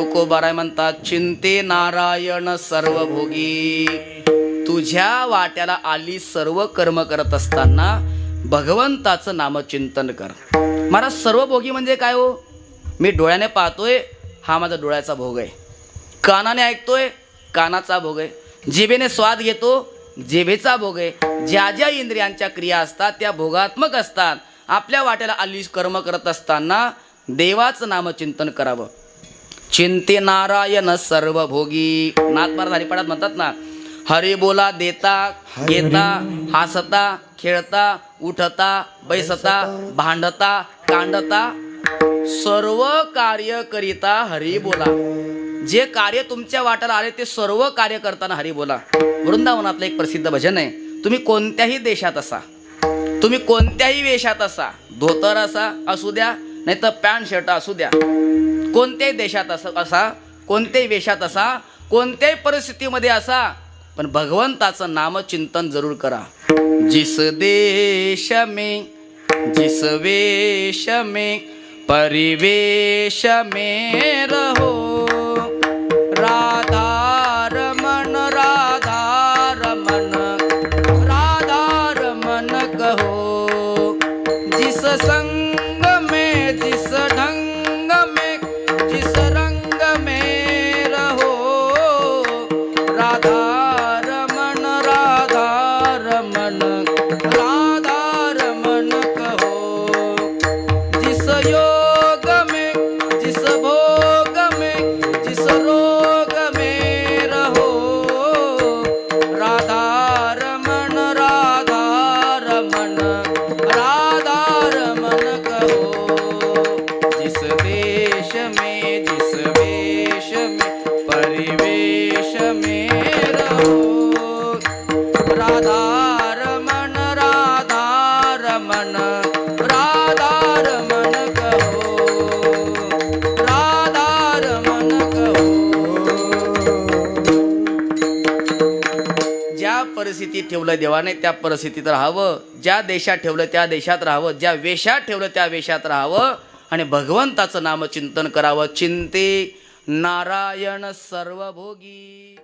तुकोबाराय म्हणतात चिंते नारायण सर्वभोगी. तुझ्या वाट्याला आली सर्व कर्म करत असताना भगवंताचं नामचिंतन कर. महाराज सर्वभोगी म्हणजे काय हो? मी डोळ्याने पाहतोय हा माझा डोळ्याचा भोग आहे. कानाने ऐकतोय कानाचा भोग आहे. जिभेने स्वाद घेतो जिभेचा भोग आहे. ज्या ज्या इंद्रियांच्या क्रिया असतात त्या भोगात्मक असतात. आपल्या वाट्याला आली कर्म करत असताना देवाचं नामचिंतन करावं. चिंते नारायण सर्व भोगी नाथमार हरिपाठात म्हणतात ना हरी बोला देता घेता हसता खेळता उठता बैसता भांडता कांडता सर्व कार्य करिता हरी बोला. जे कार्य तुमच्या वाट्याला आले ते सर्व कार्य करताना हरी बोला. वृंदावनातलं एक प्रसिद्ध भजन आहे तुम्ही कोणत्याही देशात असा. तुम्ही कोणत्याही वेशात असा. धोतर असा असू द्या नाही तर पॅन्ट शर्ट असू द्या. कोणत्याही देशात असा असा कोणत्याही वेशात असा कोणत्याही परिस्थितीमध्ये असा. पण भगवंताचं नामचिंतन जरूर करा. जिस देश में जिस वेश में परिवेश में रहो. जिस ज्या परिस्थितीत ठेवलं देवाने त्या परिस्थितीत राहावं. ज्या देशात ठेवलं त्या देशात राहावं. ज्या वेशात ठेवलं त्या वेशात राहावं. आणि भगवंताचं नामचिंतन करावं. चिंते नारायण सर्वभोगी.